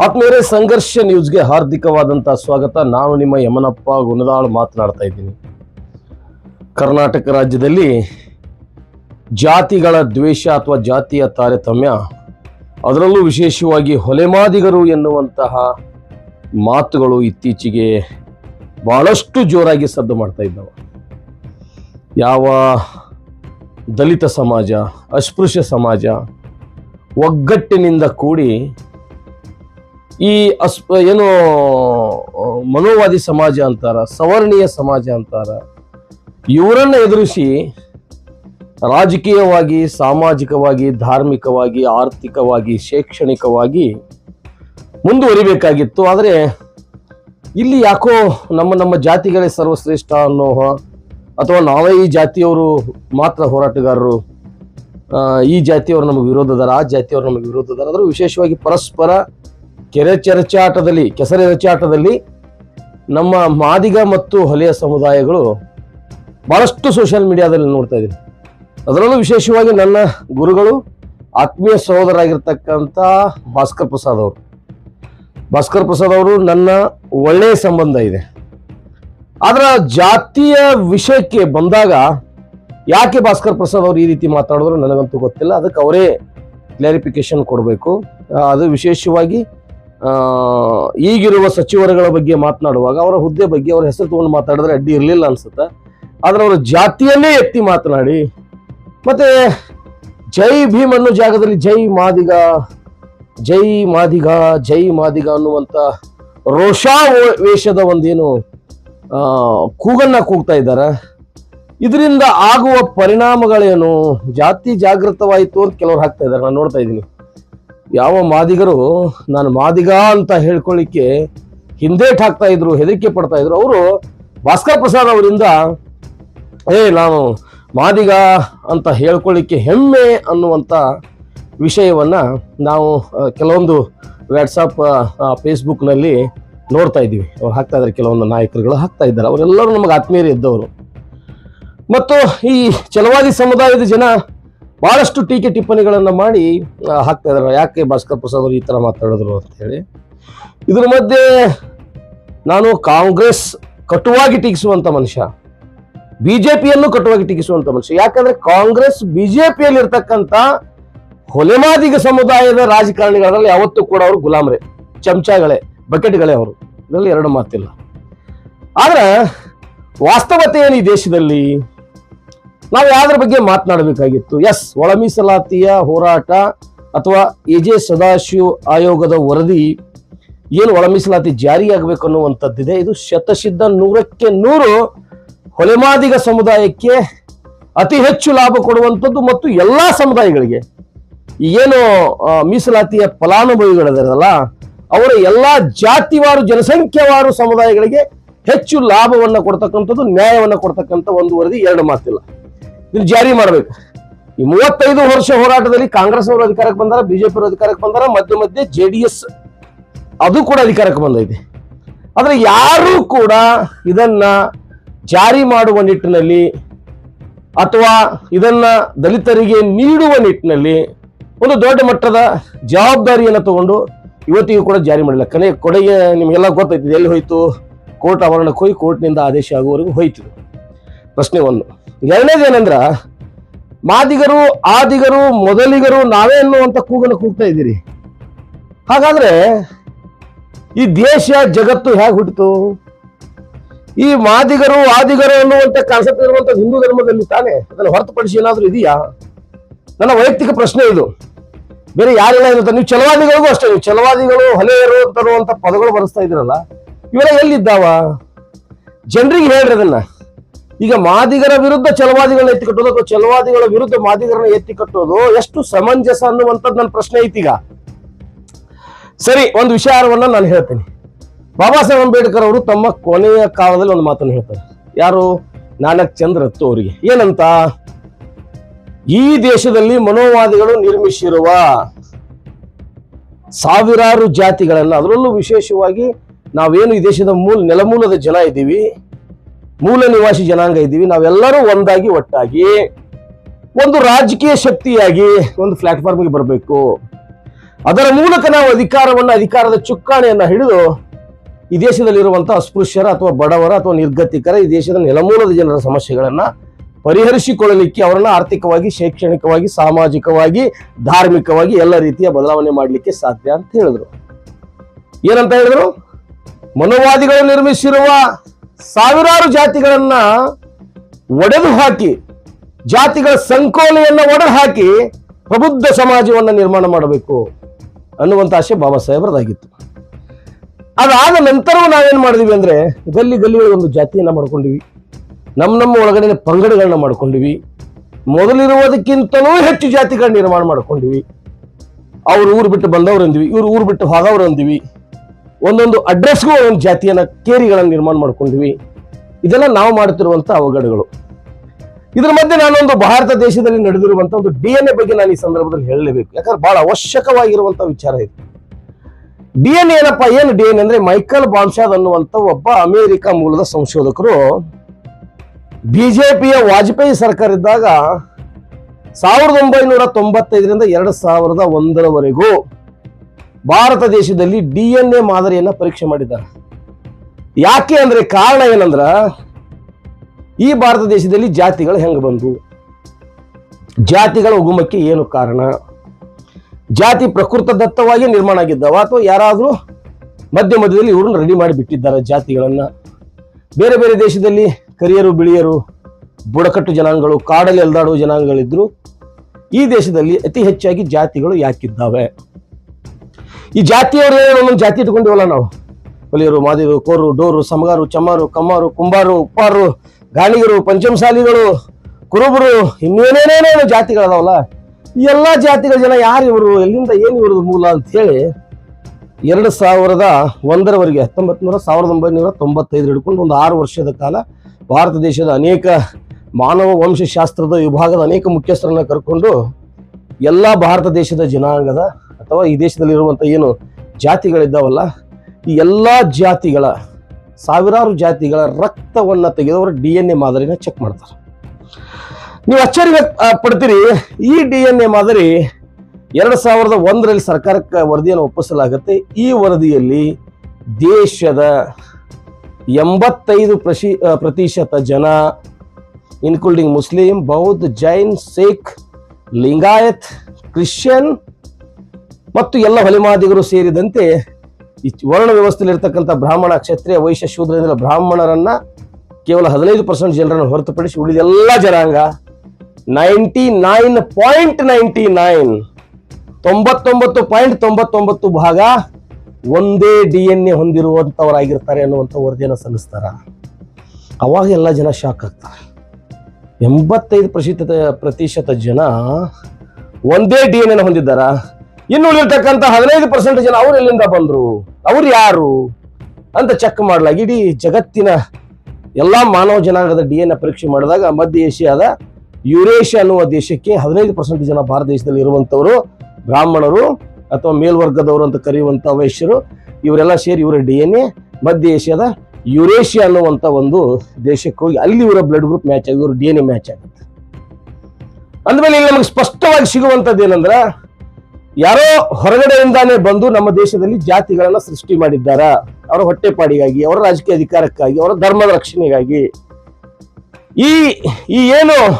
ಆತ್ಮೀಯರೇ ಸಂಘರ್ಷ ನ್ಯೂಸ್ಗೆ ಹಾರ್ದಿಕವಾದಂತಹ ಸ್ವಾಗತ. ನಾನು ನಿಮ್ಮ ಯಮನಪ್ಪ ಗುಣದಾಳ್ ಮಾತನಾಡ್ತಾ ಇದ್ದೀನಿ. ಕರ್ನಾಟಕ ರಾಜ್ಯದಲ್ಲಿ ಜಾತಿಗಳ ದ್ವೇಷ ಅಥವಾ ಜಾತಿಯ ತಾರತಮ್ಯ, ಅದರಲ್ಲೂ ವಿಶೇಷವಾಗಿ ಹೊಲೆಮಾದಿಗರು ಎನ್ನುವಂತಹ ಮಾತುಗಳು ಇತ್ತೀಚೆಗೆ ಬಹಳಷ್ಟು ಜೋರಾಗಿ ಸದ್ದು ಮಾಡ್ತಾ ಇದ್ದಾವೆ. ಯಾವ ದಲಿತ ಸಮಾಜ, ಅಸ್ಪೃಶ್ಯ ಸಮಾಜ ಒಗ್ಗಟ್ಟಿನಿಂದ ಕೂಡಿ ಈ ಅಸ್, ಏನು ಮನೋವಾದಿ ಸಮಾಜ ಅಂತಾರ, ಸವರ್ಣೀಯ ಸಮಾಜ ಅಂತಾರ, ಇವರನ್ನು ಎದುರಿಸಿ ರಾಜಕೀಯವಾಗಿ, ಸಾಮಾಜಿಕವಾಗಿ, ಧಾರ್ಮಿಕವಾಗಿ, ಆರ್ಥಿಕವಾಗಿ, ಶೈಕ್ಷಣಿಕವಾಗಿ ಮುಂದುವರಿಬೇಕಾಗಿತ್ತು. ಆದರೆ ಇಲ್ಲಿ ಯಾಕೋ ನಮ್ಮ ನಮ್ಮ ಜಾತಿಗಳೇ ಸರ್ವಶ್ರೇಷ್ಠ ಅನ್ನೋ ಅಥವಾ ನಾವೇ ಈ ಜಾತಿಯವರು ಮಾತ್ರ ಹೋರಾಟಗಾರರು ಈ ಜಾತಿಯವರು ನಮಗೆ ವಿರೋಧದಾರ, ಆ ಜಾತಿಯವರು ನಮಗೆ ವಿರೋಧದಾರ ಆದರೂ ವಿಶೇಷವಾಗಿ ಪರಸ್ಪರ ಕೆರೆ ಚರ್ಚಾಟದಲ್ಲಿ, ಕೆಸರೆ ರಚಾಟದಲ್ಲಿ ನಮ್ಮ ಮಾದಿಗ ಮತ್ತು ಹೊಲೆಯ ಸಮುದಾಯಗಳು ಬಹಳಷ್ಟು ಸೋಷಿಯಲ್ ಮೀಡಿಯಾದಲ್ಲಿ ನೋಡ್ತಾ ಇದ್ದೀನಿ. ಅದರಲ್ಲೂ ವಿಶೇಷವಾಗಿ ನನ್ನ ಗುರುಗಳು, ಆತ್ಮೀಯ ಸಹೋದರಾಗಿರ್ತಕ್ಕಂಥ ಭಾಸ್ಕರ್ ಪ್ರಸಾದ್ ಅವರು. ಭಾಸ್ಕರ್ ಪ್ರಸಾದ್ ಅವರು ನನ್ನ ಒಳ್ಳೆಯ ಸಂಬಂಧ ಇದೆ. ಆದ್ರೆ ಜಾತಿಯ ವಿಷಯಕ್ಕೆ ಬಂದಾಗ ಯಾಕೆ ಭಾಸ್ಕರ್ ಪ್ರಸಾದ್ ಅವರು ಈ ರೀತಿ ಮಾತಾಡಿದ್ರು ನನಗಂತೂ ಗೊತ್ತಿಲ್ಲ. ಅದಕ್ಕೆ ಅವರೇ ಕ್ಲಾರಿಫಿಕೇಶನ್ ಕೊಡಬೇಕು. ಅದು ವಿಶೇಷವಾಗಿ ಈಗಿರುವ ಸಚಿವರುಗಳ ಬಗ್ಗೆ ಮಾತನಾಡುವಾಗ ಅವರ ಹುದ್ದೆ ಬಗ್ಗೆ ಅವರ ಹೆಸರು ತಗೊಂಡು ಮಾತಾಡಿದ್ರೆ ಅಡ್ಡಿ ಇರಲಿಲ್ಲ ಅನ್ಸುತ್ತೆ. ಆದ್ರೆ ಅವರ ಜಾತಿಯನ್ನೇ ಎತ್ತಿ ಮಾತನಾಡಿ, ಮತ್ತೆ ಜೈ ಭೀಮ್ ಅನ್ನೋ ಜಾಗದಲ್ಲಿ ಜೈ ಮಾದಿಗ ಜೈ ಮಾದಿಗ ಜೈ ಮಾದಿಗ ಅನ್ನುವಂತ ರೋಷಾ ವೇಷದ ಒಂದೇನು ಕೂಗನ್ನ ಕೂಗ್ತಾ ಇದ್ದಾರೆ. ಇದರಿಂದ ಆಗುವ ಪರಿಣಾಮಗಳೇನು? ಜಾತಿ ಜಾಗೃತವಾಯಿತು ಅಂತ ಕೆಲವರು ಹಾಕ್ತಾ ಇದ್ದಾರೆ. ನಾನು ನೋಡ್ತಾ ಇದ್ದೀನಿ. ಯಾವ ಮಾದಿಗರು ನಾನು ಮಾದಿಗ ಅಂತ ಹೇಳ್ಕೊಳ್ಳಿಕ್ಕೆ ಹಿಂದೇಟ್ ಹಾಕ್ತಾ ಇದ್ರು, ಹೆದರಿಕೆ ಪಡ್ತಾ ಇದ್ರು, ಅವರು ಭಾಸ್ಕರ್ ಪ್ರಸಾದ್ ಅವರಿಂದ, ಏ, ನಾನು ಮಾದಿಗ ಅಂತ ಹೇಳ್ಕೊಳ್ಳಿಕ್ಕೆ ಹೆಮ್ಮೆ ಅನ್ನುವಂಥ ವಿಷಯವನ್ನ ನಾವು ಕೆಲವೊಂದು ವ್ಯಾಟ್ಸಪ್ ಫೇಸ್ಬುಕ್ನಲ್ಲಿ ನೋಡ್ತಾ ಇದ್ದೀವಿ. ಅವ್ರು ಹಾಕ್ತಾ ಇದ್ದಾರೆ ಕೆಲವೊಂದು ನಾಯಕರುಗಳು ಹಾಕ್ತಾ ಇದ್ದಾರೆ. ಅವರೆಲ್ಲರೂ ನಮಗೆ ಆತ್ಮೀಯರು ಇದ್ದವರು. ಮತ್ತು ಈ ಚಲವಾದಿ ಸಮುದಾಯದ ಜನ ಬಹಳಷ್ಟು ಟೀಕೆ ಟಿಪ್ಪಣಿಗಳನ್ನು ಮಾಡಿ ಹಾಕ್ತಾ ಇದ್ದಾರೆ. ಯಾಕೆ ಭಾಸ್ಕರ್ ಪ್ರಸಾದ್ ಅವರು ಈ ಥರ ಮಾತಾಡಿದ್ರು ಅಂತ ಹೇಳಿ. ಇದ್ರ ಮಧ್ಯೆ ನಾನು ಕಾಂಗ್ರೆಸ್ ಕಟುವಾಗಿ ಟೀಕಿಸುವಂತ ಮನುಷ್ಯ ಬಿಜೆಪಿಯನ್ನು ಕಟುವಾಗಿ ಟೀಕಿಸುವಂತ ಮನುಷ್ಯ. ಯಾಕಂದ್ರೆ ಕಾಂಗ್ರೆಸ್ ಬಿಜೆಪಿಯಲ್ಲಿ ಪಿಯಲ್ಲಿರ್ತಕ್ಕಂಥ ಹೊಲೆಮಾದಿಗ ಸಮುದಾಯದ ರಾಜಕಾರಣಿಗಳಲ್ಲಿ ಯಾವತ್ತೂ ಕೂಡ ಅವರು ಗುಲಾಮರೇ. ಚಮಚಗಳೇ, ಬಕೆಟ್ಗಳೇ ಅವರು. ಇದರಲ್ಲಿ ಎರಡು ಮಾತಿಲ್ಲ. ಆದ್ರೆ ವಾಸ್ತವತೆ ಏನು ಈ ದೇಶದಲ್ಲಿ? ನಾವು ಯಾವ್ದ್ರ ಬಗ್ಗೆ ಮಾತನಾಡಬೇಕಾಗಿತ್ತು? ಎಸ್ ಒಳ ಮೀಸಲಾತಿಯ ಹೋರಾಟ ಅಥವಾ ಎ ಜೆ ಸದಾಶಿವ ಆಯೋಗದ ವರದಿ ಏನು ಒಳ ಮೀಸಲಾತಿ ಜಾರಿಯಾಗಬೇಕು ಅನ್ನುವಂಥದ್ದಿದೆ. ಇದು ಶತಸಿದ್ಧ ನೂರಕ್ಕೆ ನೂರು ಹೊಲೆಮಾದಿಗ ಸಮುದಾಯಕ್ಕೆ ಅತಿ ಹೆಚ್ಚು ಲಾಭ ಕೊಡುವಂಥದ್ದು ಮತ್ತು ಎಲ್ಲ ಸಮುದಾಯಗಳಿಗೆ. ಏನು ಮೀಸಲಾತಿಯ ಫಲಾನುಭವಿಗಳಿದಾರಲ್ಲ, ಅವರ ಎಲ್ಲ ಜಾತಿವಾರು, ಜನಸಂಖ್ಯಾವಾರು ಸಮುದಾಯಗಳಿಗೆ ಹೆಚ್ಚು ಲಾಭವನ್ನು ಕೊಡ್ತಕ್ಕಂಥದ್ದು, ನ್ಯಾಯವನ್ನು ಕೊಡ್ತಕ್ಕಂಥ ಒಂದು ವರದಿ, ಎರಡು ಮಾತಿಲ್ಲ. ಇದನ್ನು ಜಾರಿ ಮಾಡಬೇಕು. ಈ ಮೂವತ್ತೈದು ವರ್ಷ ಹೋರಾಟದಲ್ಲಿ ಕಾಂಗ್ರೆಸ್ ಅವರು ಅಧಿಕಾರಕ್ಕೆ ಬಂದಾರ ಬಿಜೆಪಿ ಅವರು ಅಧಿಕಾರಕ್ಕೆ ಬಂದಾರ, ಮಧ್ಯ ಮಧ್ಯೆ ಜೆ ಡಿ ಎಸ್ ಅದು ಕೂಡ ಅಧಿಕಾರಕ್ಕೆ ಬಂದೈತೆ. ಆದ್ರೆ ಯಾರು ಕೂಡ ಇದನ್ನ ಜಾರಿ ಮಾಡುವ ನಿಟ್ಟಿನಲ್ಲಿ ಅಥವಾ ಇದನ್ನ ದಲಿತರಿಗೆ ನೀಡುವ ನಿಟ್ಟಿನಲ್ಲಿ ಒಂದು ದೊಡ್ಡ ಮಟ್ಟದ ಜವಾಬ್ದಾರಿಯನ್ನು ತಗೊಂಡು ಇವತ್ತಿಗೂ ಕೂಡ ಜಾರಿ ಮಾಡಿಲ್ಲ. ಕನೆ ಕೊನೆಗೆ ನಿಮಗೆಲ್ಲ ಗೊತ್ತೈತಿ ಎಲ್ಲಿ ಹೋಯ್ತು? ಕೋರ್ಟ್ ಆವರಣಕ್ಕೆ ಹೋಗಿ ಕೋರ್ಟ್ನಿಂದ ಆದೇಶ ಆಗುವವರೆಗೂ ಹೋಯ್ತು. ಪ್ರಶ್ನೆ ಒಂದು. ಎರಡನೇದೇನಂದ್ರ ಮಾದಿಗರು, ಆದಿಗರು, ಮೊದಲಿಗರು ನಾವೇ ಅನ್ನುವಂಥ ಕೂಗನ್ನು ಕೂಗ್ತಾ ಇದ್ದೀರಿ. ಹಾಗಾದ್ರೆ ಈ ದೇಶ, ಜಗತ್ತು ಹೇಗೆ ಹುಟ್ಟಿತು? ಈ ಮಾದಿಗರು, ಆದಿಗರು ಅನ್ನುವಂಥ ಕಾನ್ಸೆಪ್ಟ್ ಇರುವಂತ ಹಿಂದೂ ಧರ್ಮದಲ್ಲಿ ತಾನೆ ಅದನ್ನು ಹೊರತುಪಡಿಸಿ ಏನಾದರೂ ಇದೆಯಾ? ನನ್ನ ವೈಯಕ್ತಿಕ ಪ್ರಶ್ನೆ ಇದು. ಬೇರೆ ಯಾರೆಲ್ಲ ಇರುತ್ತೆ ನೀವು ಚಲವಾದಿಗಳಿಗೂ ಅಷ್ಟೇ, ನೀವು ಚಲವಾದಿಗಳು ಹಲೆಯರು ತರುವಂತ ಪದಗಳು ಬರೆಸ್ತಾ ಇದ್ರಲ್ಲ ಇವೆಲ್ಲ ಎಲ್ಲಿದ್ದಾವ? ಜನರಿಗೆ ಹೇಳ್ರಿ ಅದನ್ನ. ಈಗ ಮಾದಿಗರ ವಿರುದ್ಧ ಚಲವಾದಿಗಳನ್ನ ಎತ್ತಿ ಕಟ್ಟೋದು ಅಥವಾ ಚಲವಾದಿಗಳ ವಿರುದ್ಧ ಮಾದಿಗರನ್ನ ಎತ್ತಿ ಕಟ್ಟೋದು ಎಷ್ಟು ಸಮಂಜಸ ಅನ್ನುವಂಥದ್ದು ನನ್ನ ಪ್ರಶ್ನೆ ಐತೀಗ. ಸರಿ, ಒಂದು ವಿಚಾರವನ್ನ ನಾನು ಹೇಳ್ತೀನಿ. ಬಾಬಾ ಸಾಹೇಬ್ ಅಂಬೇಡ್ಕರ್ ಅವರು ತಮ್ಮ ಕೊನೆಯ ಕಾಲದಲ್ಲಿ ಒಂದು ಮಾತನ್ನು ಹೇಳ್ತಾರೆ. ಯಾರು? ನಾನಕ್ ಚಂದ್ರತ್ತು ಅವರಿಗೆ. ಏನಂತ? ಈ ದೇಶದಲ್ಲಿ ಮನೋವಾದಿಗಳು ನಿರ್ಮಿಸಿರುವ ಸಾವಿರಾರು ಜಾತಿಗಳನ್ನ, ಅದರಲ್ಲೂ ವಿಶೇಷವಾಗಿ ನಾವೇನು ಈ ದೇಶದ ಮೂಲ ನೆಲಮೂಲದ ಜನ ಇದ್ದೀವಿ ಮೂಲ ನಿವಾಸಿ ಜನಾಂಗ ಇದ್ದೀವಿ. ನಾವೆಲ್ಲರೂ ಒಂದಾಗಿ ಒಟ್ಟಾಗಿ ಒಂದು ರಾಜಕೀಯ ಶಕ್ತಿಯಾಗಿ ಒಂದು ಪ್ಲಾಟ್ಫಾರ್ಮ್ಗೆ ಬರಬೇಕು. ಅದರ ಮೂಲಕ ನಾವು ಅಧಿಕಾರವನ್ನು, ಅಧಿಕಾರದ ಚುಕ್ಕಾಣೆಯನ್ನು ಹಿಡಿದು ಈ ದೇಶದಲ್ಲಿರುವಂಥ ಅಸ್ಪೃಶ್ಯರ ಅಥವಾ ಬಡವರ ಅಥವಾ ನಿರ್ಗತಿಕರ ಈ ದೇಶದ ನೆಲಮೂಲದ ಜನರ ಸಮಸ್ಯೆಗಳನ್ನ ಪರಿಹರಿಸಿಕೊಳ್ಳಲಿಕ್ಕೆ ಅವರನ್ನು ಆರ್ಥಿಕವಾಗಿ, ಶೈಕ್ಷಣಿಕವಾಗಿ, ಸಾಮಾಜಿಕವಾಗಿ, ಧಾರ್ಮಿಕವಾಗಿ ಎಲ್ಲ ರೀತಿಯ ಬದಲಾವಣೆ ಮಾಡಲಿಕ್ಕೆ ಸಾಧ್ಯ ಅಂತ ಹೇಳಿದ್ರು. ಏನಂತ ಹೇಳಿದ್ರು? ಮನೋವಾದಿಗಳು ನಿರ್ಮಿಸಿರುವ ಸಾವಿರಾರು ಜಾತಿಗಳನ್ನ ಒಡೆದು ಹಾಕಿ, ಜಾತಿಗಳ ಸಂಕೋಲೆಯನ್ನ ಒಡೆದು ಹಾಕಿ ಪ್ರಬುದ್ಧ ಸಮಾಜವನ್ನ ನಿರ್ಮಾಣ ಮಾಡಬೇಕು ಅನ್ನುವಂತ ಆಶೆ ಬಾಬಾ ಸಾಹೇಬ್ರದಾಗಿತ್ತು. ಅದಾದ ನಂತರವೂ ನಾವೇನು ಮಾಡಿದ್ವಿ ಅಂದ್ರೆ ಗಲ್ಲಿ ಗಲ್ಲಿಗಳ ಒಂದು ಜಾತಿಯನ್ನ ಮಾಡ್ಕೊಂಡಿವಿ. ನಮ್ಮ ನಮ್ಮ ಒಳಗಡೆ ಪಂಗಡಗಳನ್ನ ಮಾಡ್ಕೊಂಡಿವಿ. ಮೊದಲಿರುವುದಕ್ಕಿಂತಲೂ ಹೆಚ್ಚು ಜಾತಿಗಳನ್ನ ನಿರ್ಮಾಣ ಮಾಡ್ಕೊಂಡಿವಿ. ಅವ್ರು ಊರು ಬಿಟ್ಟು ಬಂದವ್ರು ಅಂದ್ವಿ ಇವರು ಊರು ಬಿಟ್ಟು ಹೋದವ್ರು ಅಂದ್ವಿ ಒಂದೊಂದು ಅಡ್ರೆಸ್ಗೂ ಒಂದು ಜಾತಿಯನ್ನ ಕೇರಿಗಳನ್ನು ನಿರ್ಮಾಣ ಮಾಡ್ಕೊಂಡ್ವಿ. ಇದೆಲ್ಲ ನಾವು ಮಾಡುತ್ತಿರುವಂತ ಅವಘಡಗಳು. ಇದ್ರ ಮಧ್ಯೆ ನಾನೊಂದು ಭಾರತ ದೇಶದಲ್ಲಿ ನಡೆದಿರುವಂತ ಒಂದು ಡಿ ಎನ್ ಎ ಬಗ್ಗೆ ನಾನು ಈ ಸಂದರ್ಭದಲ್ಲಿ ಹೇಳಲೇಬೇಕು. ಯಾಕಂದ್ರೆ ಬಹಳ ಅವಶ್ಯಕವಾಗಿರುವಂತ ವಿಚಾರ ಇದು. ಡಿ ಎನ್ ಏನಪ್ಪ, ಏನು ಡಿ ಎನ್ ಅಂದ್ರೆ ಮೈಕಲ್ ಬಾಮ್ಶಾದ್ ಅನ್ನುವಂತ ಒಬ್ಬ ಅಮೆರಿಕ ಮೂಲದ ಸಂಶೋಧಕರು ಬಿಜೆಪಿಯ ವಾಜಪೇಯಿ ಸರ್ಕಾರ ಇದ್ದಾಗ ಸಾವಿರದ ಒಂಬೈನೂರ ತೊಂಬತ್ತೈದರಿಂದ ಎರಡು ಸಾವಿರದ ಒಂದರವರೆಗೂ ಭಾರತ ದೇಶದಲ್ಲಿ ಡಿ ಎನ್ ಎ ಮಾದರಿಯನ್ನ ಪರೀಕ್ಷೆ ಮಾಡಿದ್ದಾರೆ. ಯಾಕೆ ಅಂದ್ರೆ ಕಾರಣ ಏನಂದ್ರ ಈ ಭಾರತ ದೇಶದಲ್ಲಿ ಜಾತಿಗಳು ಹೆಂಗ ಬಂದು ಜಾತಿಗಳ ಉಗುಮಕ್ಕೆ ಏನು ಕಾರಣ? ಜಾತಿ ಪ್ರಕೃತ ದತ್ತವಾಗಿ ನಿರ್ಮಾಣ ಆಗಿದ್ದಾವ ಅಥವಾ ಯಾರಾದರೂ ಮಧ್ಯ ಮಧ್ಯದಲ್ಲಿ ಇವ್ರನ್ನ ರೆಡಿ ಮಾಡಿ ಬಿಟ್ಟಿದ್ದಾರೆ ಜಾತಿಗಳನ್ನ? ಬೇರೆ ಬೇರೆ ದೇಶದಲ್ಲಿ ಕರಿಯರು, ಬಿಳಿಯರು, ಬುಡಕಟ್ಟು ಜನಾಂಗಗಳು, ಕಾಡಲ್ಲಿ ಎಲ್ದಾಡುವ ಜನಾಂಗಗಳಿದ್ರು ಈ ದೇಶದಲ್ಲಿ ಅತಿ ಹೆಚ್ಚಾಗಿ ಜಾತಿಗಳು ಯಾಕಿದ್ದಾವೆ? ಈ ಜಾತಿಯವರು ಒಂದೊಂದು ಜಾತಿ ಇಟ್ಕೊಂಡಿವಲ್ಲ ನಾವು. ಹೊಲಿಯರು ಮಾದಿರು, ಕೋರು, ಡೋರು, ಸಮಗಾರು, ಚಮ್ಮಾರು, ಕಮ್ಮಾರು, ಕುಂಬಾರು, ಉಪ್ಪಾರು, ಗಾಣಿಗರು, ಪಂಚಮಸಾಲಿಗಳು, ಕುರುಬರು, ಇನ್ನೇನೇನೇನೇನು ಜಾತಿಗಳದಾವಲ್ಲ. ಈ ಎಲ್ಲ ಜಾತಿಗಳ ಜನ ಯಾರು ಇವರು? ಎಲ್ಲಿಂದ ಏನು ಇವರು ಮೂಲ ಅಂತ ಹೇಳಿ ಎರಡು ಸಾವಿರದ ಒಂದರವರೆಗೆ ಹತ್ತೊಂಬತ್ತು ನೂರ ಸಾವಿರದ ಒಂಬೈನೂರ ತೊಂಬತ್ತೈದು ಹಿಡ್ಕೊಂಡು ಒಂದು ಆರು ವರ್ಷದ ಕಾಲ ಭಾರತ ದೇಶದ ಅನೇಕ ಮಾನವ ವಂಶಶಾಸ್ತ್ರದ ವಿಭಾಗದ ಅನೇಕ ಮುಖ್ಯಸ್ಥರನ್ನ ಕರ್ಕೊಂಡು ಎಲ್ಲ ಭಾರತ ದೇಶದ ಜನಾಂಗದ ಅಥವಾ ಈ ದೇಶದಲ್ಲಿರುವಂಥ ಏನು ಜಾತಿಗಳಿದ್ದಾವಲ್ಲ, ಈ ಎಲ್ಲ ಜಾತಿಗಳ, ಸಾವಿರಾರು ಜಾತಿಗಳ ರಕ್ತವನ್ನು ತೆಗೆದವರು ಡಿ ಎನ್ ಎ ಮಾದರಿನ ಚೆಕ್ ಮಾಡ್ತಾರೆ. ನೀವು ಅಚ್ಚರಿ ಪಡ್ತೀರಿ, ಈ ಡಿ ಎನ್ ಎ ಮಾದರಿ ಎರಡು ಸಾವಿರದ ಒಂದರಲ್ಲಿ ಸರ್ಕಾರಕ್ಕೆ ವರದಿಯನ್ನು ಒಪ್ಪಿಸಲಾಗುತ್ತೆ. ಈ ವರದಿಯಲ್ಲಿ ದೇಶದ ಎಂಬತ್ತೈದು ಪ್ರಶಿ ಪ್ರತಿಶತ ಜನ ಇನ್ಕ್ಲೂಡಿಂಗ್ ಮುಸ್ಲಿಂ, ಬೌದ್ಧ, ಜೈನ್, ಸಿಖ್, ಲಿಂಗಾಯತ್, ಕ್ರಿಶ್ಚಿಯನ್ ಮತ್ತು ಎಲ್ಲ ಹೊಲೆಮಾದಿಗರು ಸೇರಿದಂತೆ ಈ ವರ್ಣ ವ್ಯವಸ್ಥೆಯಲ್ಲಿ ಇರತಕ್ಕಂಥ ಬ್ರಾಹ್ಮಣ ಕ್ಷತ್ರಿಯ ವೈಶ್ಯ ಶೂದ್ರದಿಂದ ಬ್ರಾಹ್ಮಣರನ್ನ ಕೇವಲ ಹದಿನೈದು ಪರ್ಸೆಂಟ್ ಜನರನ್ನು ಹೊರತುಪಡಿಸಿ ಉಳಿದ ಎಲ್ಲ ಜನಾಂಗ ninety nine point ninety nine ತೊಂಬತ್ತೊಂಬತ್ತು ಪಾಯಿಂಟ್ ತೊಂಬತ್ತೊಂಬತ್ತು ಭಾಗ ಒಂದೇ ಡಿ ಎನ್ ಎ ಹೊಂದಿರುವಂಥವರಾಗಿರ್ತಾರೆ ಅನ್ನುವಂಥ ವರದಿಯನ್ನು ಸಲ್ಲಿಸ್ತಾರ. ಅವಾಗ ಎಲ್ಲ ಜನ ಶಾಕ್ ಆಗ್ತಾರೆ. ಎಂಬತ್ತೈದು ಪ್ರತಿಶತ ಪ್ರತಿಶತ ಜನ ಒಂದೇ ಡಿ ಎನ್ ಎನ ಹೊಂದಿದ್ದಾರ? ಇನ್ನು ಉಳಿರ್ತಕ್ಕಂಥ ಹದಿನೈದು ಪರ್ಸೆಂಟ್ ಜನ ಅವ್ರು ಎಲ್ಲಿಂದ ಬಂದರು? ಅವ್ರು ಯಾರು? ಅಂತ ಚೆಕ್ ಮಾಡಲಾಗಿ ಇಡೀ ಜಗತ್ತಿನ ಎಲ್ಲಾ ಮಾನವ ಜನಾಂಗದ ಡಿ ಎನ್ ಪರೀಕ್ಷೆ ಮಾಡಿದಾಗ ಮಧ್ಯ ಏಷ್ಯಾದ ಯುರೇಷಿಯಾ ಅನ್ನುವ ದೇಶಕ್ಕೆ ಹದಿನೈದು ಪರ್ಸೆಂಟ್ ಜನ ಭಾರತ ದೇಶದಲ್ಲಿ ಇರುವಂತವರು ಬ್ರಾಹ್ಮಣರು ಅಥವಾ ಮೇಲ್ವರ್ಗದವರು ಅಂತ ಕರೆಯುವಂತ ವೈಶ್ಯರು ಇವರೆಲ್ಲ ಸೇರಿ ಇವರ ಡಿ ಎನ್ ಎ ಮಧ್ಯ ಏಷ್ಯಾದ ಯುರೇಷಿಯಾ ಅನ್ನುವಂತ ಒಂದು ದೇಶಕ್ಕೆ ಹೋಗಿ ಅಲ್ಲಿ ಇವರ ಬ್ಲಡ್ ಗ್ರೂಪ್ ಮ್ಯಾಚ್ ಆಗಿ ಇವರು ಡಿ ಎನ್ ಎ ಮ್ಯಾಚ್ ಆಗುತ್ತೆ. ಅಂದಮೇಲೆ ಇಲ್ಲಿ ನಮಗೆ ಸ್ಪಷ್ಟವಾಗಿ ಸಿಗುವಂತದ್ದು ಏನಂದ್ರ ಯಾರೋ ಹೊರಗಡೆಯಿಂದಾನೇ ಬಂದು ನಮ್ಮ ದೇಶದಲ್ಲಿ ಜಾತಿಗಳನ್ನ ಸೃಷ್ಟಿ ಮಾಡಿದ್ದಾರ? ಅವರ ಹೊಟ್ಟೆಪಾಡಿಗಾಗಿ, ಅವರ ರಾಜಕೀಯ ಅಧಿಕಾರಕ್ಕಾಗಿ, ಅವರ ಧರ್ಮದ ರಕ್ಷಣೆಗಾಗಿ. ಈ ಈ ಏನು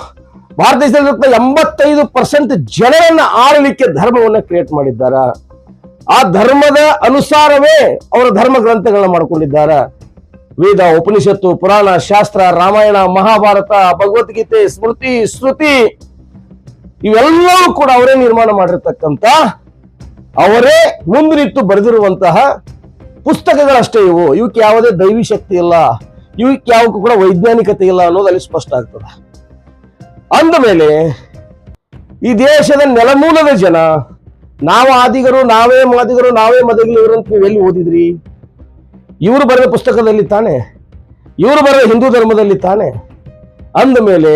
ಭಾರತ ದೇಶದಲ್ಲಿ ಎಂಬತ್ತೈದು ಪರ್ಸೆಂಟ್ ಜನರನ್ನ ಆಳಲಿಕ್ಕೆ ಧರ್ಮವನ್ನ ಕ್ರಿಯೇಟ್ ಮಾಡಿದ್ದಾರ? ಆ ಧರ್ಮದ ಅನುಸಾರವೇ ಅವರ ಧರ್ಮ ಗ್ರಂಥಗಳನ್ನ ಮಾಡಿಕೊಂಡಿದ್ದಾರ? ವೇದ, ಉಪನಿಷತ್ತು, ಪುರಾಣ, ಶಾಸ್ತ್ರ, ರಾಮಾಯಣ, ಮಹಾಭಾರತ, ಭಗವದ್ಗೀತೆ, ಸ್ಮೃತಿ, ಶ್ರುತಿ ಇವೆಲ್ಲವೂ ಕೂಡ ಅವರೇ ನಿರ್ಮಾಣ ಮಾಡಿರ್ತಕ್ಕಂಥ, ಅವರೇ ಮುಂದೆ ನಿಂತು ಬರೆದಿರುವಂತಹ ಪುಸ್ತಕಗಳಷ್ಟೇ ಇವು. ಇವಕ್ಕೆ ಯಾವುದೇ ದೈವಿ ಶಕ್ತಿ ಇಲ್ಲ. ಇವಕ್ಕೆ ಯಾವಕ್ಕೂ ಕೂಡ ವೈಜ್ಞಾನಿಕತೆ ಇಲ್ಲ ಅನ್ನೋದು ಅಲ್ಲಿ ಸ್ಪಷ್ಟ ಆಗ್ತದೆ. ಅಂದ ಮೇಲೆ ಈ ದೇಶದ ನೆಲಮೂಲದ ಜನ, ನಾವು ಆದಿಗರು, ನಾವೇ ಮಾದಿಗರು, ನಾವೇ ಮದಗಿಲಿವರು ಅಂತ ನೀವು ಎಲ್ಲಿ ಓದಿದ್ರಿ? ಇವರು ಬರೆದ ಪುಸ್ತಕದಲ್ಲಿ ತಾನೆ? ಇವರು ಬರೆದ ಹಿಂದೂ ಧರ್ಮದಲ್ಲಿ ತಾನೆ? ಅಂದ ಮೇಲೆ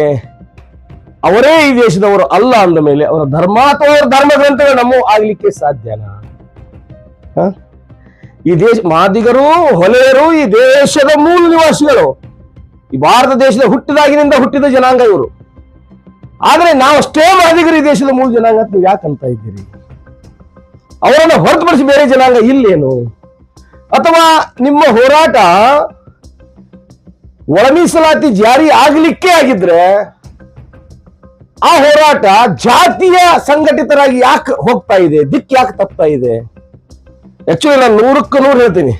ಅವರೇ ಈ ದೇಶದವರು ಅಲ್ಲ ಅಂದ ಮೇಲೆ ಅವರ ಧರ್ಮ ಅಥವಾ ಅವರ ಧರ್ಮ ಗ್ರಂಥಗಳು ನಮ್ಮ ಆಗ್ಲಿಕ್ಕೆ ಸಾಧ್ಯನಾ? ಈ ದೇಶ, ಮಾದಿಗರು, ಹೊಲೆಯರು, ಈ ದೇಶದ ಮೂಲ ನಿವಾಸಿಗಳು, ಈ ಭಾರತ ದೇಶದ ಹುಟ್ಟಿದಾಗಿನಿಂದ ಹುಟ್ಟಿದ ಜನಾಂಗ ಇವರು. ಆದ್ರೆ ನಾವು ಅಷ್ಟೇ ಮಾದಿಗರು ಈ ದೇಶದ ಮೂಲ ಜನಾಂಗ ನೀವು ಯಾಕಂತ ಇದ್ದೀರಿ? ಅವರನ್ನ ಹೊರತುಪಡಿಸಿ ಬೇರೆ ಜನಾಂಗ ಇಲ್ಲೇನು? ಅಥವಾ ನಿಮ್ಮ ಹೋರಾಟ ಒಳ ಮೀಸಲಾತಿ ಜಾರಿ ಆಗ್ಲಿಕ್ಕೆ ಆಗಿದ್ರೆ ಆ ಹೋರಾಟ ಜಾತಿಯ ಸಂಘಟಿತರಾಗಿ ಯಾಕೆ ಹೋಗ್ತಾ ಇದೆ? ದಿಕ್ಕು ಯಾಕೆ ತಪ್ತಾ ಇದೆ? ಆಕ್ಚುಲಿ ನಾನು ನೂರಕ್ಕೆ ನೂರು ಹೇಳ್ತೀನಿ.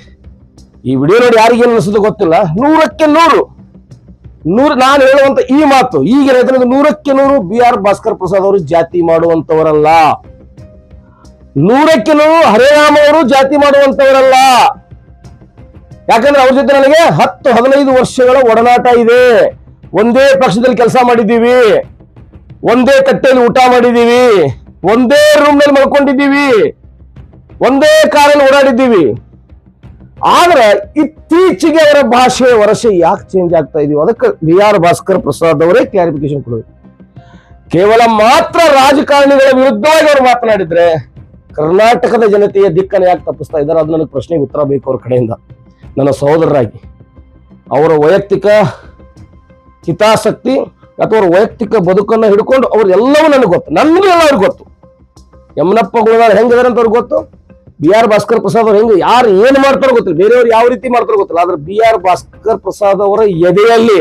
ಈ ವಿಡಿಯೋ ನೋಡಿ ಯಾರಿಗೇನು ಅನಿಸೋದು ಗೊತ್ತಿಲ್ಲ. ನೂರಕ್ಕೆ ನೂರು. ನೂರು, ನಾನು ಹೇಳುವಂತ ಈ ಮಾತು. ಈಗ ಹೇಳ್ತೀನಿ ನೂರಕ್ಕೆ ನೂರು ಬಿ ಆರ್ ಭಾಸ್ಕರ್ ಪ್ರಸಾದ್ ಅವರು ಜಾತಿ ಮಾಡುವಂತವರಲ್ಲ. ನೂರಕ್ಕೆ ನೂರು ಹರೇರಾಮ್ ಅವರು ಜಾತಿ ಮಾಡುವಂತವರಲ್ಲ. ಯಾಕಂದ್ರೆ ಅವ್ರ ಜೊತೆ ನನಗೆ ಹತ್ತು, ಹದಿನೈದು ವರ್ಷಗಳ ಒಡನಾಟ ಇದೆ. ಒಂದೇ ಪಕ್ಷದಲ್ಲಿ ಕೆಲಸ ಮಾಡಿದ್ದೀವಿ. ಒಂದೇ ತಟ್ಟೆಯಲ್ಲಿ ಊಟ ಮಾಡಿದ್ದೀವಿ. ಒಂದೇ ರೂಮ್ನಲ್ಲಿ ಮಲ್ಕೊಂಡಿದ್ದೀವಿ. ಒಂದೇ ಕಾರಲ್ಲಿ ಓಡಾಡಿದ್ದೀವಿ. ಆದ್ರೆ ಇತ್ತೀಚೆಗೆ ಅವರ ಭಾಷೆ ವರಸೆ ಯಾಕೆ ಚೇಂಜ್ ಆಗ್ತಾ ಇದೀವಿ ಅದಕ್ಕೆ ಬಿ ಆರ್ ಭಾಸ್ಕರ್ ಪ್ರಸಾದ್ ಅವರೇ ಕ್ಲಾರಿಫಿಕೇಶನ್ ಕೊಡಬೇಕು ಕೇವಲ ಮಾತ್ರ ರಾಜಕಾರಣಿಗಳ ವಿರುದ್ಧವಾಗಿ ಅವರು ಮಾತನಾಡಿದ್ರೆ ಕರ್ನಾಟಕದ ಜನತೆಯ ದಿಕ್ಕನ್ನು ಯಾಕೆ ತಪ್ಪಿಸ್ತಾ ಇದ್ದಾರೆ? ಅದು ನನಗೆ ಪ್ರಶ್ನೆಗೆ ಉತ್ತರ ಬೇಕು ಅವ್ರ ಕಡೆಯಿಂದ. ನನ್ನ ಸಹೋದರರಾಗಿ. ಅವರ ವೈಯಕ್ತಿಕ ಹಿತಾಸಕ್ತಿ ಅಥವಾ ಅವ್ರ ವೈಯಕ್ತಿಕ ಬದುಕನ್ನು ಹಿಡ್ಕೊಂಡು ಅವ್ರ ಎಲ್ಲವೂ ನನಗೆ ಗೊತ್ತು. ನನ್ನದು ಎಲ್ಲ ಅವ್ರಿಗೆ ಗೊತ್ತು. ಯಮನಪ್ಪ ಗುಣಗಾರ ಹೆಂಗಿದಾರೆ ಅಂತ ಅವ್ರಿಗೆ ಗೊತ್ತು? ಬಿ ಆರ್ ಭಾಸ್ಕರ್ ಪ್ರಸಾದ್ ಅವ್ರು ಹೆಂಗೆ, ಯಾರು ಏನು ಮಾಡ್ತಾರೋ ಗೊತ್ತಿಲ್ಲ. ಬೇರೆಯವ್ರು ಯಾವ ರೀತಿ ಮಾಡ್ತಾರೋ ಗೊತ್ತಿಲ್ಲ. ಆದ್ರೆ ಬಿ ಆರ್ ಭಾಸ್ಕರ್ ಪ್ರಸಾದ್ ಅವರ ಎದೆಯಲ್ಲಿ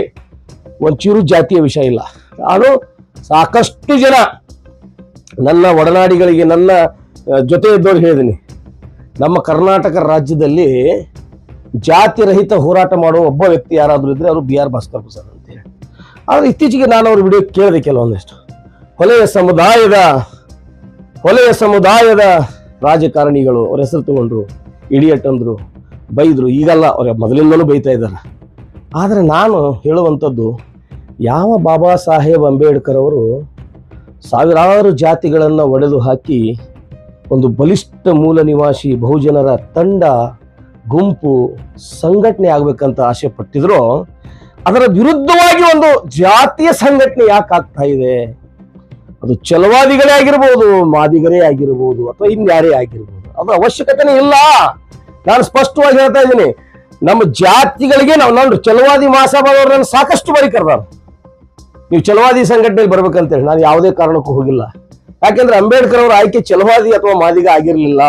ಒಂಚೂರು ಜಾತಿಯ ವಿಷಯ ಇಲ್ಲ. ನಾನು ಸಾಕಷ್ಟು ಜನ ನನ್ನ ಒಡನಾಡಿಗಳಿಗೆ ನನ್ನ ಜೊತೆ ಇದ್ದವ್ರು ಹೇಳಿದ್ದೀನಿ ನಮ್ಮ ಕರ್ನಾಟಕ ರಾಜ್ಯದಲ್ಲಿ ಜಾತಿ ರಹಿತ ಹೋರಾಟ ಮಾಡುವ ಒಬ್ಬ ವ್ಯಕ್ತಿ ಯಾರಾದರೂ ಇದ್ರೆ ಅವರು ಬಿ ಆರ್ ಭಾಸ್ಕರ್ ಪ್ರಸಾದ್ ಆದ್ರೆ ಇತ್ತೀಚೆಗೆ ನಾನು ಅವ್ರ ವಿಡಿಯೋ ಕೇಳಿದೆ ಕೆಲವೊಂದಿಷ್ಟು. ಹೊಲೆಯ ಸಮುದಾಯದ ಹೊಲೆಯ ಸಮುದಾಯದ ರಾಜಕಾರಣಿಗಳು ಅವ್ರ ಹೆಸರು ತಗೊಂಡ್ರು ಇಡಿಯಟ್ ಅಂದರು, ಬೈದರು, ಈಗಲ್ಲ ಅವ್ರ ಮೊದಲಿಂದಲೂ ಬೈತಾ ಇದ್ದಾರೆ. ಆದರೆ ನಾನು ಹೇಳುವಂಥದ್ದು, ಯಾವ ಬಾಬಾ ಸಾಹೇಬ್ ಅಂಬೇಡ್ಕರ್ ಅವರು ಸಾವಿರಾರು ಜಾತಿಗಳನ್ನು ಒಡೆದು ಹಾಕಿ ಒಂದು ಬಲಿಷ್ಠ ಮೂಲ ನಿವಾಸಿ, ಬಹುಜನರ ತಂಡ, ಗುಂಪು, ಸಂಘಟನೆ ಆಗಬೇಕಂತ ಆಸೆ ಪಟ್ಟಿದ್ರು ಅದರ ವಿರುದ್ಧವಾಗಿ ಒಂದು ಜಾತಿಯ ಸಂಘಟನೆ ಯಾಕೆ ಆಗ್ತಾ ಇದೆ? ಅದು ಛಲವಾದಿಗಳೇ ಆಗಿರ್ಬೋದು, ಮಾದಿಗರೇ ಆಗಿರ್ಬೋದು, ಅಥವಾ ಇನ್ಯಾರೇ ಆಗಿರ್ಬೋದು, ಅದು ಅವಶ್ಯಕತೆನೇ ಇಲ್ಲ. ನಾನು ಸ್ಪಷ್ಟವಾಗಿ ಹೇಳ್ತಾ ಇದ್ದೀನಿ, ನಮ್ಮ ಜಾತಿಗಳಿಗೆ ನಾವು ನಾನು ಚಲವಾದಿ ಮಹಾಸಭಾದವ್ರನ್ನ ಸಾಕಷ್ಟು ಬಾರಿ ಕರೆದಾರ. ನೀವು ಚಲವಾದಿ ಸಂಘಟನೆಗೆ ಬರ್ಬೇಕಂತೇಳಿ ನಾನು ಯಾವುದೇ ಕಾರಣಕ್ಕೂ ಹೋಗಿಲ್ಲ. ಯಾಕೆಂದ್ರೆ ಅಂಬೇಡ್ಕರ್ ಅವರ ಆಯ್ಕೆ ಚಲವಾದಿ ಅಥವಾ ಮಾದಿಗ ಆಗಿರಲಿಲ್ಲ.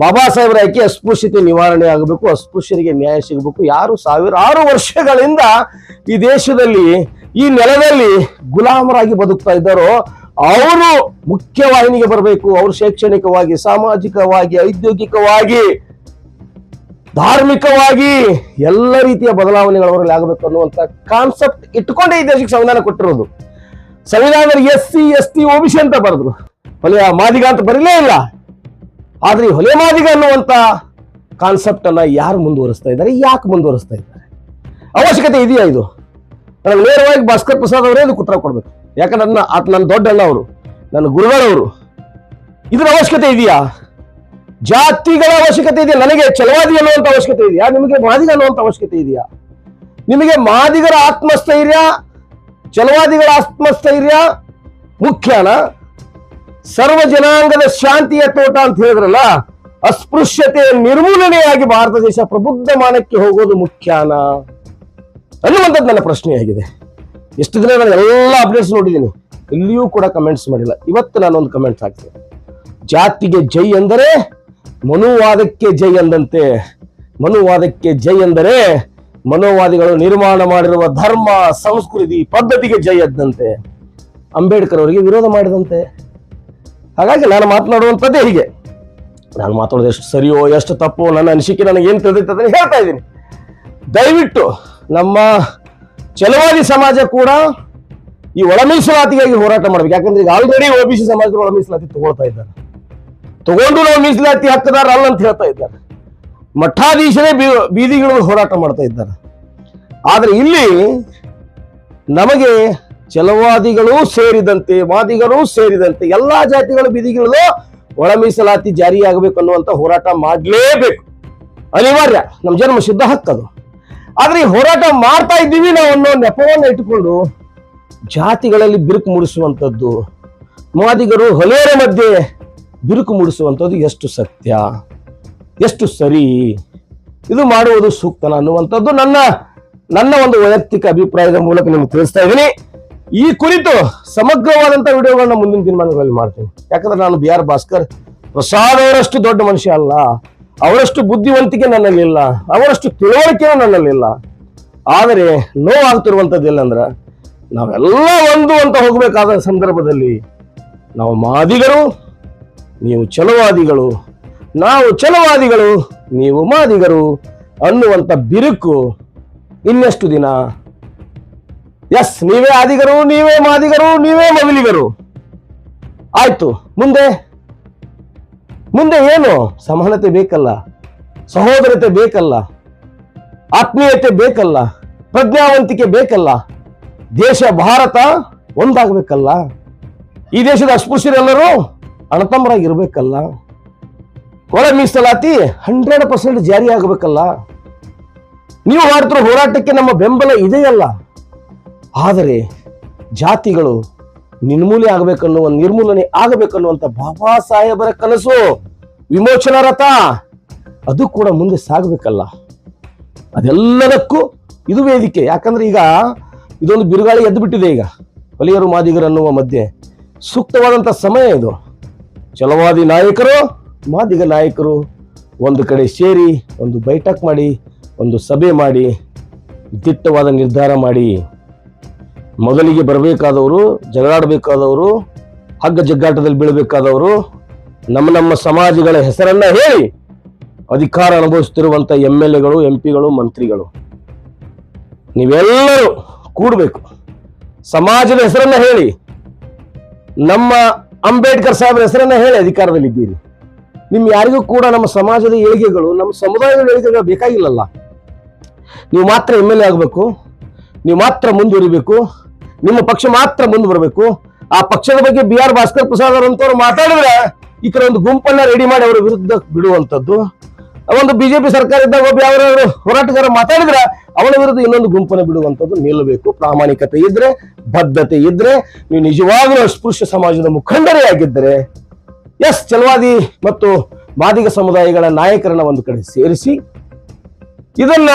ಬಾಬಾ ಸಾಹೇಬರ ಆಯ್ಕೆ ಅಸ್ಪೃಶ್ಯತೆ ನಿವಾರಣೆ ಆಗಬೇಕು, ಅಸ್ಪೃಶ್ಯರಿಗೆ ನ್ಯಾಯ ಸಿಗಬೇಕು. ಯಾರು ಸಾವಿರಾರು ವರ್ಷಗಳಿಂದ ಈ ದೇಶದಲ್ಲಿ, ಈ ನೆಲದಲ್ಲಿ ಗುಲಾಮರಾಗಿ ಬದುಕ್ತಾ ಇದ್ದಾರೋ, ಅವರು ಮುಖ್ಯವಾಹಿನಿಗೆ ಬರಬೇಕು. ಅವರು ಶೈಕ್ಷಣಿಕವಾಗಿ, ಸಾಮಾಜಿಕವಾಗಿ, ಔದ್ಯೋಗಿಕವಾಗಿ, ಧಾರ್ಮಿಕವಾಗಿ ಎಲ್ಲ ರೀತಿಯ ಬದಲಾವಣೆಗಳು ಅವರಲ್ಲಿ ಆಗಬೇಕು ಅನ್ನುವಂತ ಕಾನ್ಸೆಪ್ಟ್ ಇಟ್ಕೊಂಡೇ ಈ ದೇಶಕ್ಕೆ ಸಂವಿಧಾನ ಕೊಟ್ಟಿರೋದು. ಸಂವಿಧಾನದಲ್ಲಿ S C S T C ಅಂತ ಬರೆದ್ರು. ಮಾದಿಗ ಅಂತ ಬರಲೇ ಇಲ್ಲ. ಆದ್ರೆ ಈ ಹೊಲೆ ಮಾದಿಗ ಅನ್ನುವಂತ ಕಾನ್ಸೆಪ್ಟ್ ಅನ್ನ ಯಾರು ಮುಂದುವರಿಸ್ತಾ ಇದ್ದಾರೆ? ಯಾಕೆ ಮುಂದುವರಿಸ್ತಾ ಇದ್ದಾರೆ? ಅವಶ್ಯಕತೆ ಇದೆಯಾ ಇದು? ನನಗೆ ನೇರವಾಗಿ ಭಾಸ್ಕರ್ ಪ್ರಸಾದ್ ಅವರೇ ಇದು ಉತ್ತರ ಕೊಡ್ಬೇಕು. ಯಾಕಂದ್ರೆ ನನ್ನ ಆತ ನನ್ನ ದೊಡ್ಡ ಅಣ್ಣ ಅವರು, ನನ್ನ ಗುರುಗಳವರು ಇದ್ರ ಅವಶ್ಯಕತೆ ಇದೆಯಾ? ಜಾತಿಗಳ ಅವಶ್ಯಕತೆ ಇದೆಯಾ? ನನಗೆ ಚಲವಾದಿ ಅನ್ನುವಂಥ ಅವಶ್ಯಕತೆ ಇದೆಯಾ? ನಿಮಗೆ ಮಾದಿಗ ಅನ್ನುವಂಥ ಅವಶ್ಯಕತೆ ಇದೆಯಾ? ನಿಮಗೆ ಮಾದಿಗರ ಆತ್ಮಸ್ಥೈರ್ಯ ಚಲವಾದಿಗಳ ಆತ್ಮಸ್ಥೈರ್ಯ ಮುಖ್ಯನ? ಸರ್ವ ಜನಾಂಗದ ಶಾಂತಿಯ ತೋಟ ಅಂತ ಹೇಳಿದ್ರಲ್ಲ ಅಸ್ಪೃಶ್ಯತೆಯ ನಿರ್ಮೂಲನೆಯಾಗಿ ಭಾರತ ದೇಶ ಪ್ರಬುದ್ಧ ಮಾನಕ್ಕೆ ಹೋಗೋದು ಮುಖ್ಯನಾ? ಅನ್ನುವಂಥದ್ದು ನನ್ನ ಪ್ರಶ್ನೆಯಾಗಿದೆ ಎಷ್ಟು ದಿನ ನಾನು ಎಲ್ಲ ಅಪ್ಡೇಟ್ಸ್ ನೋಡಿದ್ದೀನಿ, ಎಲ್ಲಿಯೂ ಕೂಡ ಕಮೆಂಟ್ಸ್ ಮಾಡಿಲ್ಲ. ಇವತ್ತು ನಾನು ಒಂದು ಕಮೆಂಟ್ಸ್ ಹಾಕ್ತೀನಿ. ಜಾತಿಗೆ ಜೈ ಎಂದರೆ ಮನುವಾದಕ್ಕೆ ಜೈ ಎಂದಂತೆ. ಮನುವಾದಕ್ಕೆ ಜೈ ಎಂದರೆ ಮನೋವಾದಿಗಳು ನಿರ್ಮಾಣ ಮಾಡಿರುವ ಧರ್ಮ, ಸಂಸ್ಕೃತಿ, ಪದ್ಧತಿಗೆ ಜೈ ಎದ್ದಂತೆ ಅಂಬೇಡ್ಕರ್ ಅವರಿಗೆ ವಿರೋಧ ಮಾಡಿದಂತೆ. ಹಾಗಾಗಿ ನಾನು ಮಾತನಾಡುವಂಥದ್ದೇ ಹೀಗೆ. ನಾನು ಮಾತಾಡೋದು ಎಷ್ಟು ಸರಿಯೋ, ಎಷ್ಟು ತಪ್ಪೋ, ನನ್ನ ಅನಿಸಿಕೆ ನನಗೆ ಏನು ತಿಳಿದೈತೆ ಅದನ್ನು ಹೇಳ್ತಾ ಇದ್ದೀನಿ. ದಯವಿಟ್ಟು ನಮ್ಮ ಚಲವಾದಿ ಸಮಾಜ ಕೂಡ ಈ ಒಳಮೀಸಲಾತಿಗಾಗಿ ಹೋರಾಟ ಮಾಡಬೇಕು. ಯಾಕಂದ್ರೆ ಈಗ ಆಲ್ರೆಡಿ ಒ ಬಿ ಸಿ ಸಮಾಜದ ಒಳಮೀಸಲಾತಿ ತಗೊಳ್ತಾ ಇದ್ದಾರೆ. ತಗೊಂಡು ನಾವು ಮೀಸಲಾತಿ ಹಕ್ಕದಾರ ಅಲ್ಲ ಅಂತ ಹೇಳ್ತಾ ಇದ್ದಾರೆ. ಮಠಾಧೀಶರೇ ಬೀದಿಗಿಳಿದು ಹೋರಾಟ ಮಾಡ್ತಾ ಇದ್ದಾರೆ. ಆದರೆ ಇಲ್ಲಿ ನಮಗೆ ಛಲವಾದಿಗಳು ಸೇರಿದಂತೆ ವಾದಿಗಳು ಸೇರಿದಂತೆ ಎಲ್ಲಾ ಜಾತಿಗಳ ಬಿದಿಗಿಳಿದು ಒಳ ಮೀಸಲಾತಿ ಜಾರಿಯಾಗಬೇಕು ಅನ್ನುವಂತ ಹೋರಾಟ ಮಾಡಲೇಬೇಕು. ಅನಿವಾರ್ಯ ನಮ್ಮ ಜನ್ಮ ಶುದ್ಧ ಹಕ್ಕದು ಆದ್ರೆ ಈ ಹೋರಾಟ ಮಾಡ್ತಾ ಇದ್ದೀವಿ ನಾವು ಅನ್ನೋ ನೆಪವನ್ನು ಇಟ್ಟುಕೊಂಡು ಜಾತಿಗಳಲ್ಲಿ ಬಿರುಕು ಮೂಡಿಸುವಂಥದ್ದು, ಮಾದಿಗರು ಹೊಲೆಯರ ಮಧ್ಯೆ ಬಿರುಕು ಮೂಡಿಸುವಂಥದ್ದು ಎಷ್ಟು ಸತ್ಯ, ಎಷ್ಟು ಸರಿ? ಇದು ಮಾಡುವುದು ಸೂಕ್ತನ ಅನ್ನುವಂಥದ್ದು ನನ್ನ ನನ್ನ ಒಂದು ವೈಯಕ್ತಿಕ ಅಭಿಪ್ರಾಯದ ಮೂಲಕ ನಿಮ್ಗೆ ತಿಳಿಸ್ತಾ ಇದ್ದೀನಿ. ಈ ಕುರಿತು ಸಮಗ್ರವಾದಂಥ ವಿಡಿಯೋಗಳನ್ನ ಮುಂದಿನ ದಿನಮಾನಗಳಲ್ಲಿ ಮಾಡ್ತೀನಿ. ಯಾಕಂದ್ರೆ ನಾನು ಬಿ ಆರ್ ಭಾಸ್ಕರ್, ಪ್ರಸಾದ್ ಅವರಷ್ಟು ದೊಡ್ಡ ಮನುಷ್ಯ ಅಲ್ಲ. ಅವರಷ್ಟು ಬುದ್ಧಿವಂತಿಕೆ ನನ್ನಲ್ಲಿಲ್ಲ ಅವರಷ್ಟು ತಿಳುವಳಿಕೆಯೂ ನನ್ನಲ್ಲಿಲ್ಲ ಆದರೆ ನೋವಾಗ್ತಿರುವಂಥದ್ದು ಅಂದ್ರೆ ನಾವೆಲ್ಲ ಒಂದು ಅಂತ ಹೋಗಬೇಕಾದ ಸಂದರ್ಭದಲ್ಲಿ ನಾವು ಮಾದಿಗರು, ನೀವು ಛಲವಾದಿಗಳು. ನಾವು ಛಲವಾದಿಗಳು, ನೀವು ಮಾದಿಗರು ಅನ್ನುವಂಥ ಬಿರುಕು ಇನ್ನೆಷ್ಟು ದಿನ ಎಸ್ ನೀವೇ ಆದಿಗರು, ನೀವೇ ಮಾದಿಗರು, ನೀವೇ ಮಗಲಿಗರು ಆಯ್ತು, ಮುಂದೆ? ಮುಂದೆ ಏನು? ಸಮಾನತೆ ಬೇಕಲ್ಲ, ಸಹೋದರತೆ ಬೇಕಲ್ಲ, ಆತ್ಮೀಯತೆ ಬೇಕಲ್ಲ, ಪ್ರಜ್ಞಾವಂತಿಕೆ ಬೇಕಲ್ಲ, ದೇಶ, ಭಾರತ ಒಂದಾಗಬೇಕಲ್ಲ. ಈ ದೇಶದ ಅಸ್ಪೃಶ್ಯರೆಲ್ಲರೂ ಅಣತಮ್ಮರಾಗಿರ್ಬೇಕಲ್ಲ ಒಳ ಮೀಸಲಾತಿ ಹಂಡ್ರೆಡ್ ಪರ್ಸೆಂಟ್ ಜಾರಿ ಆಗಬೇಕಲ್ಲ ನೀವು ಮಾಡ್ತಿರೋ ಹೋರಾಟಕ್ಕೆ ನಮ್ಮ ಬೆಂಬಲ ಇದೆಯಲ್ಲ. ಆದರೆ ಜಾತಿಗಳು ನಿರ್ಮೂಲೆ ಆಗಬೇಕನ್ನುವ ನಿರ್ಮೂಲನೆ ಆಗಬೇಕನ್ನುವಂತ ಬಾಬಾ ಸಾಹೇಬರ ಕನಸು, ವಿಮೋಚನಾ ರಥ, ಅದು ಕೂಡ ಮುಂದೆ ಸಾಗಬೇಕಲ್ಲ. ಅದೆಲ್ಲದಕ್ಕೂ ಇದು ವೇದಿಕೆ. ಯಾಕಂದ್ರೆ ಈಗ ಇದೊಂದು ಬಿರುಗಾಳಿ ಎದ್ದು ಬಿಟ್ಟಿದೆ ಈಗ. ಹೊಲಿಯರು ಮಾದಿಗರು ಅನ್ನುವ ಮಧ್ಯೆ ಸೂಕ್ತವಾದಂಥ ಸಮಯ ಇದು. ಛಲವಾದಿ ನಾಯಕರು, ಮಾದಿಗ ನಾಯಕರು ಒಂದು ಕಡೆ ಸೇರಿ, ಒಂದು ಬೈಠಕ್ ಮಾಡಿ, ಒಂದು ಸಭೆ ಮಾಡಿ, ದಿಟ್ಟವಾದ ನಿರ್ಧಾರ ಮಾಡಿ. ಮೊದಲಿಗೆ ಬರಬೇಕಾದವರು, ಜಗಳಾಡಬೇಕಾದವರು, ಹಗ್ಗ ಜಗ್ಗಾಟದಲ್ಲಿ ಬೀಳಬೇಕಾದವರು, ನಮ್ಮ ನಮ್ಮ ಸಮಾಜಗಳ ಹೆಸರನ್ನ ಹೇಳಿ ಅಧಿಕಾರ ಅನುಭವಿಸುತ್ತಿರುವಂಥ ಎಂ ಎಲ್ ಎಗಳು ಎಂ ಪಿಗಳು ಮಂತ್ರಿಗಳು. ನೀವೆಲ್ಲರೂ ಕೂಡಬೇಕು. ಸಮಾಜದ ಹೆಸರನ್ನ ಹೇಳಿ. ನಮ್ಮ ಅಂಬೇಡ್ಕರ್ ಸಾಹೇಬರ ಹೆಸರನ್ನ ಹೇಳಿ ಅಧಿಕಾರದಲ್ಲಿದ್ದೀರಿ ನಿಮ್ ಯಾರಿಗೂ ಕೂಡ ನಮ್ಮ ಸಮಾಜದ ಏಳಿಗೆಗಳು, ನಮ್ಮ ಸಮುದಾಯದ ಏಳಿಗೆಗಳು ಬೇಕಾಗಿಲ್ಲಲ್ಲ. ನೀವು ಮಾತ್ರ ಎಂ ಎಲ್ ಎ ಆಗಬೇಕು. ನೀವು ಮಾತ್ರ ಮುಂದುವರಿಬೇಕು. ನಿಮ್ಮ ಪಕ್ಷ ಮಾತ್ರ ಮುಂದೆ ಬರಬೇಕು. ಆ ಪಕ್ಷದ ಬಗ್ಗೆ ಬಿ ಆರ್ ಭಾಸ್ಕರ್ ಪ್ರಸಾದ್ ಅವರಂತವ್ರು ಮಾತಾಡಿದ್ರೆ ಈ ಕಡೆ ಒಂದು ಗುಂಪನ್ನ ರೆಡಿ ಮಾಡಿ ಅವರ ವಿರುದ್ಧ ಬಿಡುವಂಥದ್ದು ಒಂದು ಬಿಜೆಪಿ ಸರ್ಕಾರ ಇದ್ದಾಗ ಒಬ್ಬ ಯಾವ್ದಾದ್ರು ಹೋರಾಟಗಾರ ಮಾತಾಡಿದ್ರೆ ಅವನ ವಿರುದ್ಧ ಇನ್ನೊಂದು ಗುಂಪನ್ನ ಬಿಡುವಂಥದ್ದು ನಿಲ್ಲಬೇಕು. ಪ್ರಾಮಾಣಿಕತೆ ಇದ್ರೆ, ಬದ್ಧತೆ ಇದ್ರೆ, ನೀವು ನಿಜವಾಗ್ಲೂ ಅಸ್ಪೃಶ್ಯ ಸಮಾಜದ ಮುಖಂಡರೇ ಆಗಿದ್ದರೆ, ಎಸ್ ಚಲವಾದಿ ಮತ್ತು ಮಾದಿಗ ಸಮುದಾಯಗಳ ನಾಯಕರನ್ನ ಒಂದು ಕಡೆ ಸೇರಿಸಿ, ಇದನ್ನ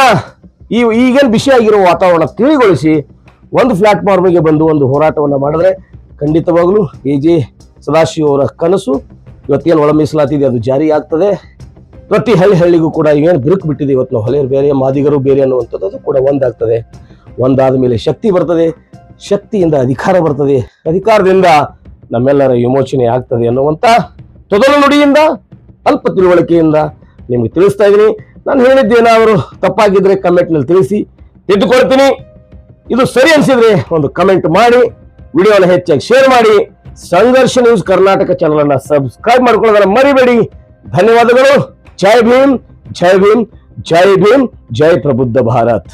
ಈ ಈಗೇನು ಬಿಸಿಯಾಗಿರುವ ವಾತಾವರಣ ತಿಳಿಗೊಳಿಸಿ ಒಂದು ಪ್ಲಾಟ್ಫಾರ್ಮಿಗೆ ಬಂದು ಒಂದು ಹೋರಾಟವನ್ನು ಮಾಡಿದ್ರೆ ಖಂಡಿತವಾಗ್ಲೂ ಎ ಜೆ ಸದಾಶಿವ ಅವರ ಕನಸು ಇವತ್ತೇನು ಒಳ ಮೀಸಲಾತಿದೆ ಅದು ಜಾರಿ ಆಗ್ತದೆ. ಪ್ರತಿ ಹಳ್ಳಿ ಹಳ್ಳಿಗೂ ಕೂಡ ಇವೇನು ಬಿರುಕು ಬಿಟ್ಟಿದೆ ಇವತ್ತು ನಾವು ಹಳೆಯರು ಬೇರೆ, ಮಾದಿಗರು ಬೇರೆ ಅನ್ನುವಂಥದ್ದು ಅದು ಕೂಡ ಒಂದಾಗ್ತದೆ. ಒಂದಾದ ಮೇಲೆ ಶಕ್ತಿ ಬರ್ತದೆ, ಶಕ್ತಿಯಿಂದ ಅಧಿಕಾರ ಬರ್ತದೆ. ಅಧಿಕಾರದಿಂದ ನಮ್ಮೆಲ್ಲರ ವಿಮೋಚನೆ ಆಗ್ತದೆ ಅನ್ನುವಂಥ ತೊದಲು ನುಡಿಯಿಂದ, ಅಲ್ಪ ತಿಳುವಳಿಕೆಯಿಂದ ನಿಮ್ಗೆ ತಿಳಿಸ್ತಾ ಇದ್ದೀನಿ. ನಾನು ಹೇಳಿದ್ದೇನಾದರೂ ತಪ್ಪಾಗಿದ್ದರೆ ಕಮೆಂಟ್ನಲ್ಲಿ ತಿಳಿಸಿ ತಿದ್ದುಕೊಳ್ತೀನಿ ಇದು ಸರಿ ಅನಿಸಿದ್ರೆ ಒಂದು ಕಮೆಂಟ್ ಮಾಡಿ, ವಿಡಿಯೋನ ಹೆಚ್ಚಾಗಿ ಶೇರ್ ಮಾಡಿ, ಸಂಘರ್ಷ ನ್ಯೂಸ್ ಕರ್ನಾಟಕ ಚಾನಲ್ ಅನ್ನ ಸಬ್ಸ್ಕ್ರೈಬ್ ಮಾಡ್ಕೊಳ್ಳೋದನ್ನ ಮರಿಬೇಡಿ. ಧನ್ಯವಾದಗಳು. ಜೈ ಭೀಮ್ ಜೈ ಭೀಮ್ ಜೈ ಭೀಮ್, ಜೈ ಪ್ರಬುದ್ಧ ಭಾರತ್.